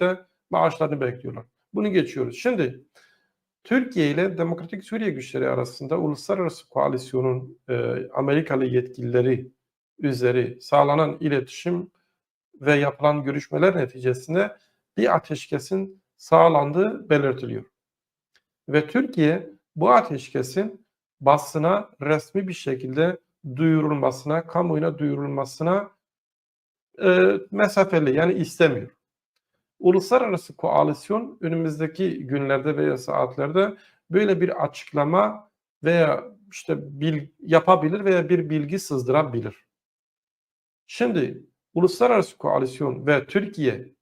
de maaşlarını bekliyorlar. Bunu geçiyoruz. Şimdi Türkiye ile Demokratik Suriye güçleri arasında uluslararası koalisyonun e, Amerikalı yetkilileri üzeri sağlanan iletişim ve yapılan görüşmeler neticesinde bir ateşkesin sağlandığı belirtiliyor. Ve Türkiye bu ateşkesin basına resmi bir şekilde duyurulmasına, kamuoyuna duyurulmasına e, mesafeli yani istemiyor. Uluslararası koalisyon önümüzdeki günlerde veya saatlerde böyle bir açıklama veya işte bil, yapabilir veya bir bilgi sızdırabilir. Şimdi uluslararası koalisyon ve Türkiye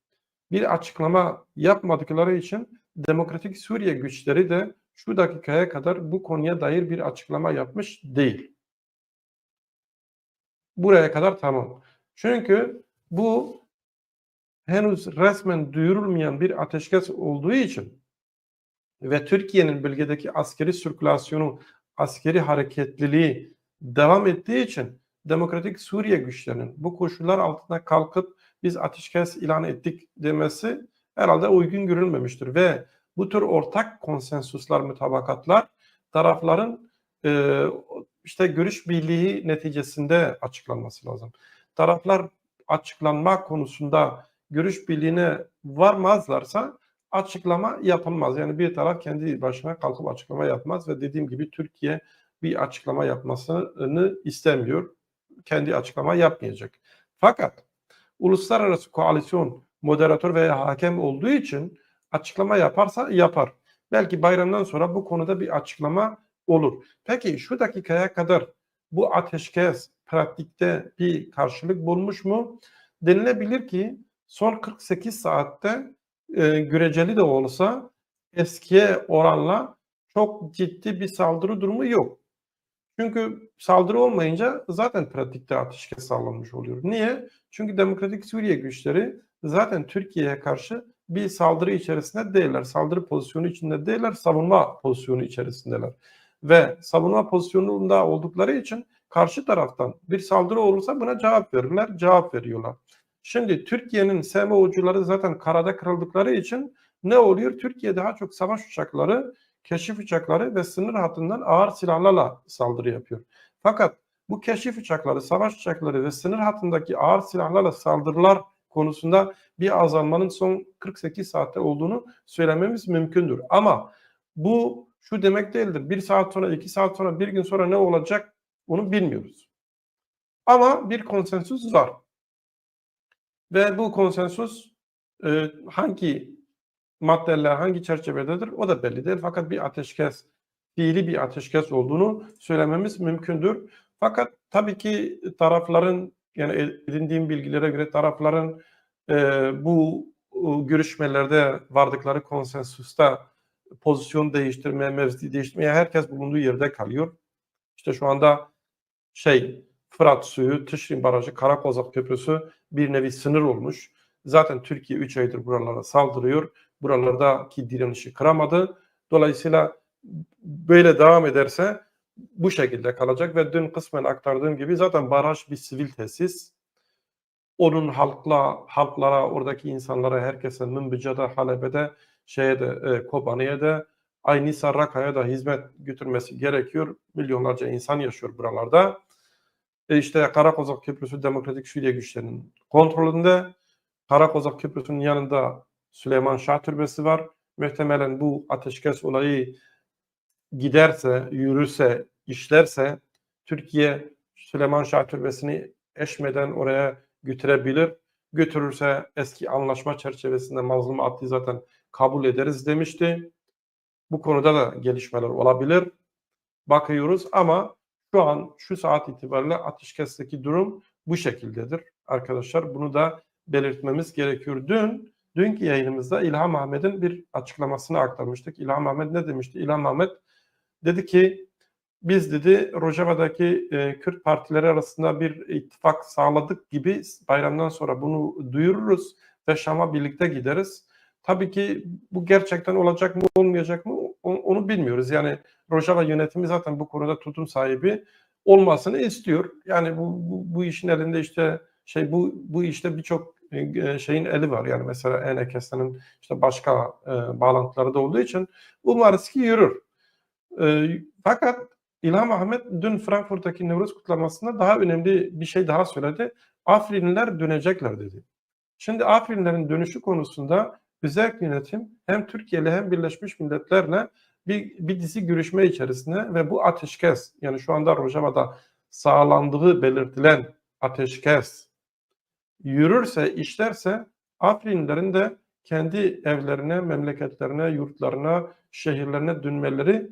bir açıklama yapmadıkları için Demokratik Suriye güçleri de şu dakikaya kadar bu konuya dair bir açıklama yapmış değil. Buraya kadar tamam. Çünkü bu henüz resmen duyurulmayan bir ateşkes olduğu için ve Türkiye'nin bölgedeki askeri sirkülasyonu, askeri hareketliliği devam ettiği için Demokratik Suriye güçlerinin bu koşullar altında kalkıp biz ateşkes ilan ettik demesi herhalde uygun görülmemiştir ve bu tür ortak konsensuslar, mutabakatlar tarafların e, işte görüş birliği neticesinde açıklanması lazım. Taraflar açıklanma konusunda görüş birliğine varmazlarsa açıklama yapılmaz. Yani bir taraf kendi başına kalkıp açıklama yapmaz ve dediğim gibi Türkiye bir açıklama yapmasını istemiyor. Kendi açıklama yapmayacak. Fakat uluslararası koalisyon moderatör veya hakem olduğu için açıklama yaparsa yapar. Belki bayramdan sonra bu konuda bir açıklama olur. Peki şu dakikaya kadar bu ateşkes pratikte bir karşılık bulmuş mu? Denilebilir ki son 48 saatte e, göreceli de olsa eskiye oranla çok ciddi bir saldırı durumu yok. Çünkü saldırı olmayınca zaten pratikte ateşkes sağlanmış oluyor. Niye? Çünkü Demokratik Suriye güçleri zaten Türkiye'ye karşı bir saldırı içerisinde değiller. Saldırı pozisyonu içinde değiller, savunma pozisyonu içerisindeler. Ve savunma pozisyonunda oldukları için karşı taraftan bir saldırı olursa buna cevap verirler, cevap veriyorlar. Şimdi Türkiye'nin SMO'cuları zaten karada kırıldıkları için ne oluyor? Türkiye daha çok savaş uçakları, keşif uçakları ve sınır hattından ağır silahlarla saldırı yapıyor. Fakat bu keşif uçakları, savaş uçakları ve sınır hattındaki ağır silahlarla saldırılar konusunda bir azalmanın son 48 saatte olduğunu söylememiz mümkündür. Ama bu şu demek değildir. Bir saat sonra, iki saat sonra, bir gün sonra ne olacak onu bilmiyoruz. Ama bir konsensus var. Ve bu konsensus e, hangi maddeler, hangi çerçevededir o da belli değil. Fakat bir ateşkes, fiili bir ateşkes olduğunu söylememiz mümkündür. Fakat tabii ki tarafların yani edindiğim bilgilere göre tarafların e, bu e, görüşmelerde vardıkları konsensusta pozisyon değiştirmeye, mevzi değiştirmeye herkes bulunduğu yerde kalıyor. İşte şu anda şey Fırat suyu, Tışrin Barajı, Karakozak Köprüsü bir nevi sınır olmuş. Zaten Türkiye 3 aydır buralara saldırıyor. Buralardaki direnişi kıramadı. Dolayısıyla böyle devam ederse bu şekilde kalacak ve dün kısmen aktardığım gibi zaten baraj bir sivil tesis. Onun halkla halklara, oradaki insanlara, herkese Münbica'da, Halebe'de, şeye de, e, Kobani'ye de, aynı Sarraka'ya da hizmet götürmesi gerekiyor. Milyonlarca insan yaşıyor buralarda. E işte Karakozak Köprüsü Demokratik Suriye güçlerinin kontrolünde. Karakozak Köprüsü'nün yanında Süleyman Şah Türbesi var. Muhtemelen bu ateşkes olayı giderse, yürürse, işlerse Türkiye Süleyman Şah Türbesi'ni eşmeden oraya götürebilir. Götürürse eski anlaşma çerçevesinde mazlum Atlı zaten kabul ederiz demişti. Bu konuda da gelişmeler olabilir. Bakıyoruz ama şu an şu saat itibariyle ateşkesteki durum bu şekildedir arkadaşlar. Bunu da belirtmemiz gerekiyor. Dün dünkü yayınımızda İlham Ahmet'in bir açıklamasını aktarmıştık. İlham Ahmet ne demişti? İlham Ahmet dedi ki biz dedi Rojava'daki e, Kürt partileri arasında bir ittifak sağladık gibi bayramdan sonra bunu duyururuz ve Şam'a birlikte gideriz. Tabii ki bu gerçekten olacak mı olmayacak mı onu bilmiyoruz. Yani Rojava yönetimi zaten bu konuda tutum sahibi olmasını istiyor. Yani bu, bu, bu işin elinde işte şey bu bu işte birçok e, şeyin eli var. Yani mesela Enekes'in işte başka e, bağlantıları da olduğu için umarız ki yürür. E, fakat İlham Ahmet dün Frankfurt'taki Nevruz kutlamasında daha önemli bir şey daha söyledi. Afrinliler dönecekler dedi. Şimdi Afrinlerin dönüşü konusunda özel yönetim hem Türkiye ile hem Birleşmiş Milletler'le bir, bir dizi görüşme içerisinde ve bu ateşkes yani şu anda Rojava'da sağlandığı belirtilen ateşkes yürürse, işlerse Afrinlerin de kendi evlerine, memleketlerine, yurtlarına, şehirlerine dönmeleri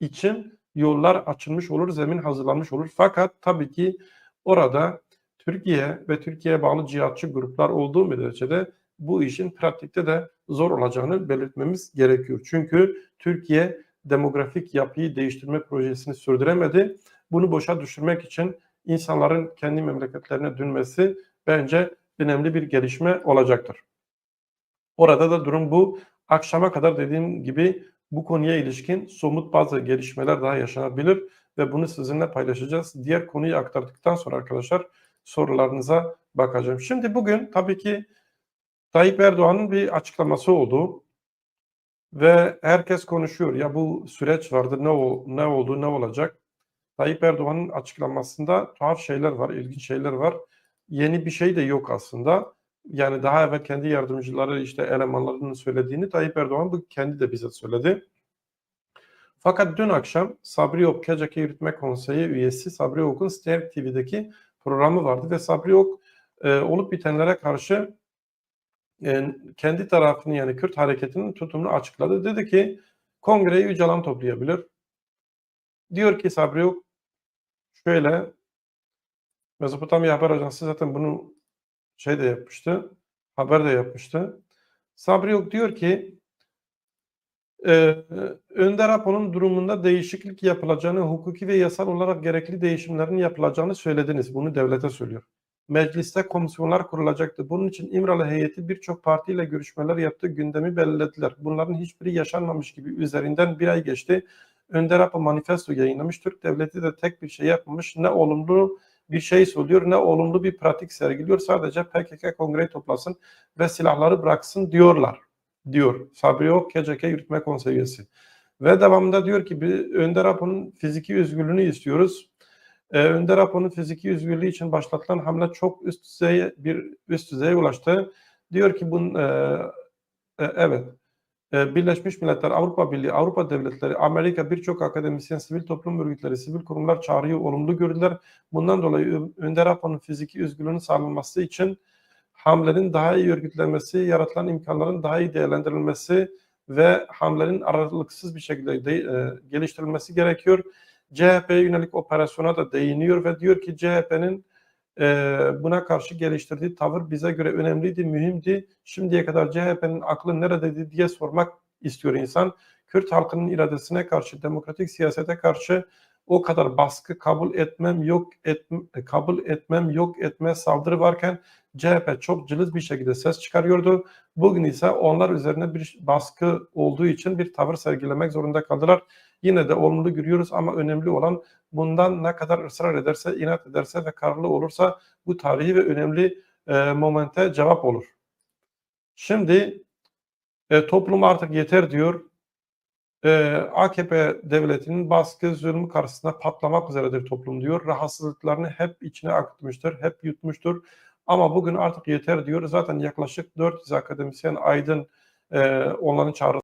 için yollar açılmış olur, zemin hazırlanmış olur. Fakat tabii ki orada Türkiye ve Türkiye'ye bağlı cihatçı gruplar olduğu müddetçe de bu işin pratikte de zor olacağını belirtmemiz gerekiyor. Çünkü Türkiye demografik yapıyı değiştirme projesini sürdüremedi. Bunu boşa düşürmek için insanların kendi memleketlerine dönmesi bence önemli bir gelişme olacaktır. Orada da durum bu. Akşama kadar dediğim gibi bu konuya ilişkin somut bazı gelişmeler daha yaşanabilir ve bunu sizinle paylaşacağız. Diğer konuyu aktardıktan sonra arkadaşlar sorularınıza bakacağım. Şimdi bugün tabii ki Tayyip Erdoğan'ın bir açıklaması oldu ve herkes konuşuyor. Ya bu süreç vardı ne o ne oldu ne olacak? Tayyip Erdoğan'ın açıklamasında tuhaf şeyler var, ilginç şeyler var. Yeni bir şey de yok aslında. Yani daha evvel kendi yardımcıları işte elemanlarının söylediğini Tayyip Erdoğan bu kendi de bize söyledi. Fakat dün akşam Sabri Ok KCK Yürütme Konseyi üyesi Sabri Ok'un Ster TV'deki programı vardı ve Sabri Ok e, olup bitenlere karşı e, kendi tarafını yani Kürt hareketinin tutumunu açıkladı. Dedi ki kongreyi Öcalan toplayabilir. Diyor ki Sabri Ok şöyle Mezopotamya Haber Ajansı zaten bunu şey de yapmıştı. Haber de yapmıştı. Sabri Yok diyor ki e, Önder Apo'nun durumunda değişiklik yapılacağını, hukuki ve yasal olarak gerekli değişimlerin yapılacağını söylediniz. Bunu devlete söylüyor. Mecliste komisyonlar kurulacaktı. Bunun için İmralı heyeti birçok partiyle görüşmeler yaptı, gündemi belirlediler. Bunların hiçbiri yaşanmamış gibi üzerinden bir ay geçti. Önder Apo manifesto yayınlamış. Türk devleti de tek bir şey yapmamış. Ne olumlu bir şey söylüyor ne olumlu bir pratik sergiliyor. Sadece PKK kongreyi toplasın ve silahları bıraksın diyorlar. Diyor Sabri Ok KCK Yürütme Konseyi üyesi. Ve devamında diyor ki bir Önder Apo'nun fiziki özgürlüğünü istiyoruz. Ee, Önder Apo'nun fiziki özgürlüğü için başlatılan hamle çok üst düzeye bir üst düzeye ulaştı. Diyor ki bunun e, e, evet e, Birleşmiş Milletler, Avrupa Birliği, Avrupa devletleri, Amerika birçok akademisyen, sivil toplum örgütleri, sivil kurumlar çağrıyı olumlu gördüler. Bundan dolayı Önder Apo'nun fiziki özgürlüğünün sağlanması için hamlenin daha iyi örgütlenmesi, yaratılan imkanların daha iyi değerlendirilmesi ve hamlenin aralıksız bir şekilde de, e, geliştirilmesi gerekiyor. CHP'ye yönelik operasyona da değiniyor ve diyor ki CHP'nin e, buna karşı geliştirdiği tavır bize göre önemliydi, mühimdi. Şimdiye kadar CHP'nin aklı neredeydi diye sormak istiyor insan. Kürt halkının iradesine karşı, demokratik siyasete karşı o kadar baskı kabul etmem yok et, kabul etmem yok etme saldırı varken CHP çok cılız bir şekilde ses çıkarıyordu. Bugün ise onlar üzerine bir baskı olduğu için bir tavır sergilemek zorunda kaldılar. Yine de olumlu görüyoruz ama önemli olan bundan ne kadar ısrar ederse, inat ederse ve kararlı olursa bu tarihi ve önemli e, momente cevap olur. Şimdi e, toplum artık yeter diyor. E, AKP devletinin baskı zulmü karşısında patlamak üzeredir toplum diyor. Rahatsızlıklarını hep içine akıtmıştır, hep yutmuştur. Ama bugün artık yeter diyor. Zaten yaklaşık 400 akademisyen aydın e, onların çağrısı